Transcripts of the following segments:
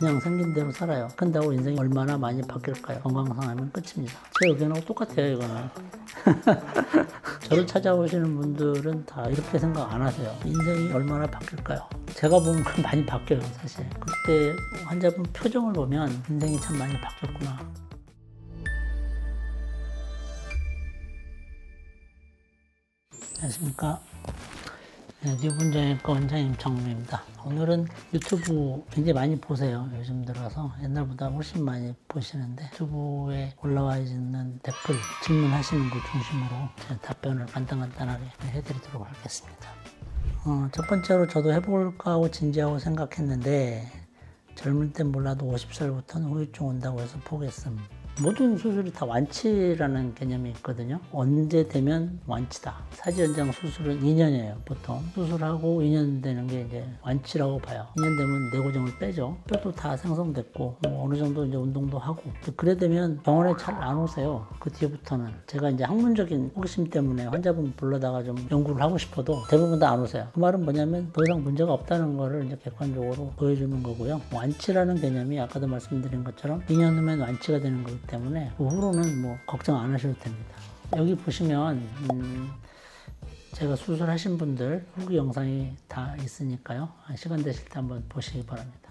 그냥 생긴 대로 살아요. 근다고 인생이 얼마나 많이 바뀔까요? 건강 상하면 끝입니다. 제 의견하고 똑같아요, 이거는. 저를 찾아오시는 분들은 다 이렇게 생각 안 하세요. 인생이 얼마나 바뀔까요? 제가 보면 그 많이 바뀌어요, 사실. 그때 환자분 표정을 보면 인생이 참 많이 바뀌었구나. 안녕하십니까. 네, 뉴분정외과 원장 임창무입니다. 오늘은 유튜브 굉장히 많이 보세요. 요즘 들어서 옛날보다 훨씬 많이 보시는데 유튜브에 올라와 있는 댓글 질문하시는 것 중심으로 답변을 간단간단하게 해드리도록 하겠습니다. 어, 첫 번째로 저도 해볼까 하고 진지하고 생각했는데 젊을 땐 몰라도 50살부터는 후유증 온다고 해서 포기했음. 모든 수술이 다 완치라는 개념이 있거든요. 언제 되면 완치다. 사지 연장 수술은 2년이에요, 보통. 수술하고 2년 되는 게 이제 완치라고 봐요. 2년 되면 내고정을 빼죠. 뼈도 다 생성됐고, 뭐 어느 정도 이제 운동도 하고. 그래 되면 병원에 잘 안 오세요. 그 뒤부터는. 제가 이제 학문적인 호기심 때문에 환자분 불러다가 좀 연구를 하고 싶어도 대부분 다 안 오세요. 그 말은 뭐냐면 더 이상 문제가 없다는 거를 이제 객관적으로 보여주는 거고요. 완치라는 개념이 아까도 말씀드린 것처럼 2년 후면 완치가 되는 거기 때문에 그 후로는 뭐 걱정 안 하셔도 됩니다. 여기 보시면 음, 제가 수술하신 분들 후기 영상이 다 있으니까요. 시간 되실 때 한번 보시기 바랍니다.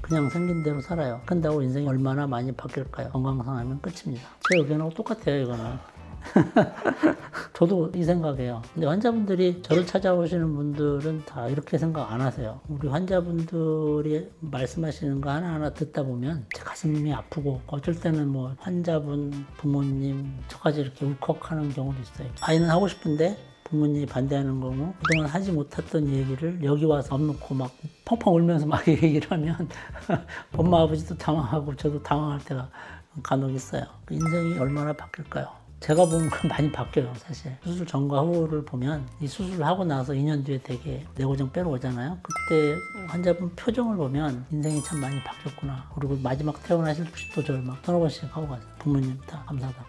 그냥 생긴 대로 살아요. 근다고 인생이 얼마나 많이 바뀔까요? 건강 상하면 끝입니다. 제 의견하고 똑같아요, 이거는. 저도 이 생각이에요. 근데 환자분들이 저를 찾아오시는 분들은 다 이렇게 생각 안 하세요. 우리 환자분들이 말씀하시는 거 하나하나 듣다 보면 제 가슴이 아프고 어쩔 때는 뭐 환자분, 부모님 저까지 이렇게 울컥하는 경우도 있어요. 아이는 하고 싶은데 부모님이 반대하는 경우 그동안 하지 못했던 얘기를 여기 와서 업 놓고 막 펑펑 울면서 막 얘기를 하면 엄마 아버지도 당황하고 저도 당황할 때가 간혹 있어요. 그 인생이 얼마나 바뀔까요? 제가 보면 그 많이 바뀌어요, 사실. 수술 전과 후를 보면 이 수술을 하고 나서 2년 뒤에 되게 내고정 빼러 오잖아요. 그때 환자분 표정을 보면 인생이 참 많이 바뀌었구나. 그리고 마지막 퇴원하실 때도 저를 막 서너 번씩 하고 가세요. 부모님 다 감사하다고.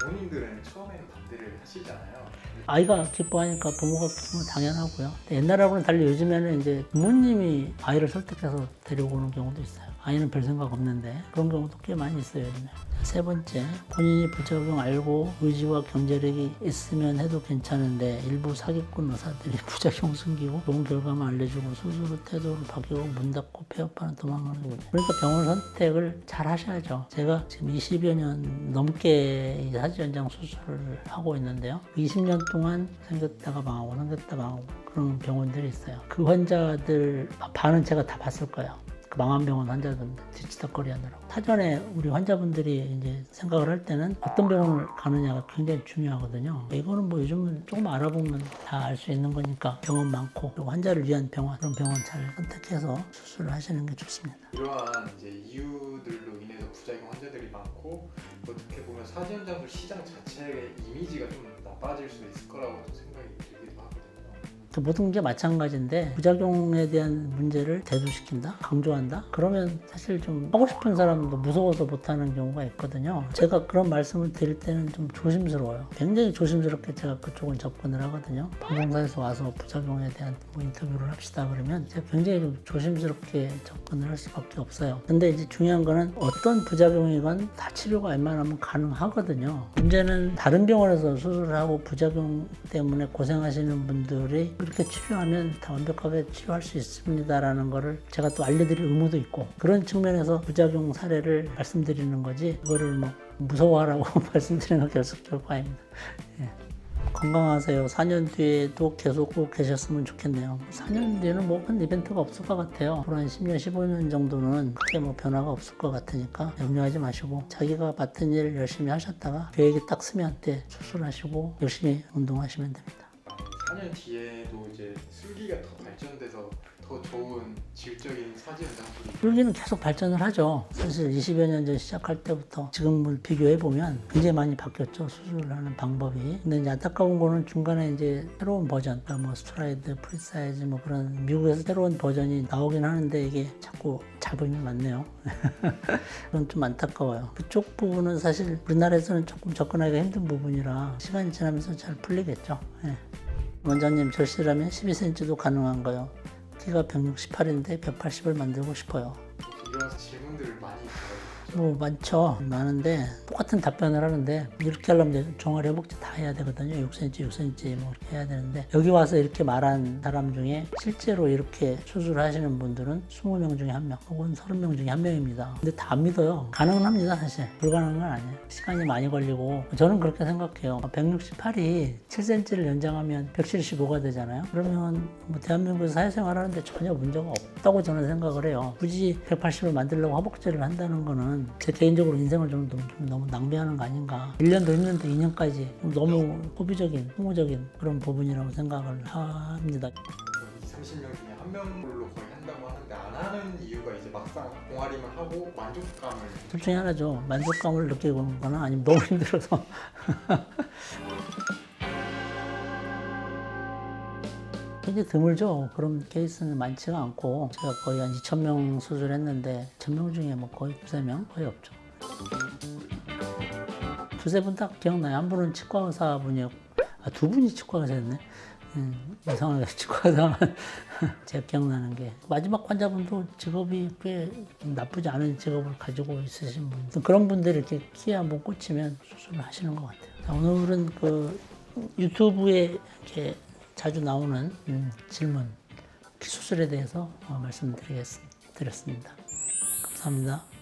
부모님들은 처음에는 반대를 하시잖아요. 아이가 기뻐하니까 부모가 기쁘면 당연하고요. 옛날하고는 달리 요즘에는 이제 부모님이 아이를 설득해서 데리고 오는 경우도 있어요. 아이는 별 생각 없는데 그런 경우도 꽤 많이 있어요 요즘에. 세 번째, 본인이 부작용 알고 의지와 경제력이 있으면 해도 괜찮은데 일부 사기꾼 의사들이 부작용 숨기고 좋은 결과만 알려주고 수술 후 태도를 바뀌고 문 닫고 폐업하는 도망가는 거죠. 그러니까 병원 선택을 잘 하셔야죠. 제가 지금 20여 년 넘게 이 사지 연장 수술을 하고 있는데요. 20년 동안 생겼다가 망하고 생겼다가 망하고 그런 병원들이 있어요. 그 환자들 반은 제가 다 봤을 거예요. 그 망한 병원 환자들 뒤치다거리 하느라고. 사전에 우리 환자분들이 이제 생각을 할 때는 어떤 병원을 가느냐가 굉장히 중요하거든요. 이거는 뭐 요즘은 조금 알아보면 다 알 수 있는 거니까 병원 많고 그리고 환자를 위한 병원 그런 병원 잘 선택해서 수술을 하시는 게 좋습니다. 이러한 이제 이유들로 인해서 부작용 환자들이 많고 어떻게 보면 사지연장술 시장 자체의 이미지가 좀 나빠질 수 있을 거라고 생각이 하거든요. 그 모든 게 마찬가지인데 부작용에 대한 문제를 대두시킨다, 강조한다. 그러면 사실 좀 하고 싶은 사람도 무서워서 못하는 경우가 있거든요. 제가 그런 말씀을 드릴 때는 좀 조심스러워요. 굉장히 조심스럽게 제가 그쪽은 접근을 하거든요. 방송사에서 와서 부작용에 대한 뭐 인터뷰를 합시다 그러면 제가 굉장히 좀 조심스럽게 접근을 할 수밖에 없어요. 근데 이제 중요한 거는 어떤 부작용이건 다 치료가 웬만하면 가능하거든요. 문제는 다른 병원에서 수술을 하고 부작용 때문에 고생하시는 분들이 그렇게 치료하면 다 완벽하게 치료할 수 있습니다라는 거를 제가 또 알려드릴 의무도 있고 그런 측면에서 부작용 사례를 말씀드리는 거지 그거를 뭐 무서워하라고 말씀드리는 건 결석 결과입니다. 예. 건강하세요. 4년 뒤에도 계속 꼭 계셨으면 좋겠네요. 4년 뒤에는 뭐 큰 이벤트가 없을 것 같아요. 한 10년, 15년 정도는 크게 뭐 변화가 없을 것 같으니까 염려하지 마시고 자기가 맡은 일 열심히 하셨다가 계획이 딱 쓰면 때 수술하시고 열심히 운동하시면 됩니다. 4년 뒤에도 이제 술기가 더 발전돼서 더 좋은 질적인 사지연장술이 술기는 계속 발전을 하죠. 사실 20여 년 전 시작할 때부터 지금을 비교해 보면 굉장히 많이 바뀌었죠. 수술을 하는 방법이. 근데 이제 안타까운 거는 중간에 이제 새로운 버전, 그러니까 뭐 스트라이드, 프리사이즈 뭐 그런 미국에서 새로운 버전이 나오긴 하는데 이게 자꾸 잡음이 많네요. 그건 좀 안타까워요. 그쪽 부분은 사실 우리나라에서는 조금 접근하기가 힘든 부분이라 시간이 지나면서 잘 풀리겠죠. 예. 원장님 절실하면 12cm도 가능한가요? 키가 168인데 180을 만들고 싶어요. 이런 질문들을 많이 받아요. 뭐 많죠. 많은데 똑같은 답변을 하는데 이렇게 하려면 종아리 회복제 다 해야 되거든요. 6cm, 6cm 뭐 이렇게 해야 되는데 여기 와서 이렇게 말한 사람 중에 실제로 이렇게 수술하시는 분들은 20명 중에 한명 혹은 30명 중에 한 명입니다. 근데 다 안 믿어요. 가능은 합니다, 사실. 불가능한 건 아니에요. 시간이 많이 걸리고 저는 그렇게 생각해요. 168이 7cm를 연장하면 175가 되잖아요. 그러면 뭐 대한민국에서 사회생활 하는데 전혀 문제가 없다고 저는 생각을 해요. 굳이 180을 만들려고 허벅지를 한다는 거는 제 개인적으로 인생을 좀, 너무- 좀 너무 낭비하는 거 아닌가. 1년도 힘든데 2년까지 너무 호비적인, 허무적인 그런 부분이라고 생각을 합니다. 이 30명 중에 한 명으로 거의 한다고 하는데 안 하는 이유가 이제 막상 동아리만 하고 만족감을 둘 중에 하나죠. 만족감을 느끼고 거나 아니면 너무 힘들어서. 굉장히 드물죠. 그런 케이스는 많지가 않고 제가 거의 한 2,000명 수술 했는데 1,000명 중에 뭐 거의 두세 명 거의 없죠. 두세 분 딱 기억나요. 한 분은 치과 의사 분이었고 아, 두 분이 치과 의사였네. 음, 이상하게 치과 의사만 제가 기억나는 게 마지막 환자분도 직업이 꽤 나쁘지 않은 직업을 가지고 있으신 분 그런 분들이 이렇게 키에 한번 꽂히면 수술을 하시는 것 같아요. 자, 오늘은 그 유튜브에 이렇게 자주 나오는 음, 질문 키 수술에 대해서 어, 말씀드리겠습니다. 감사합니다.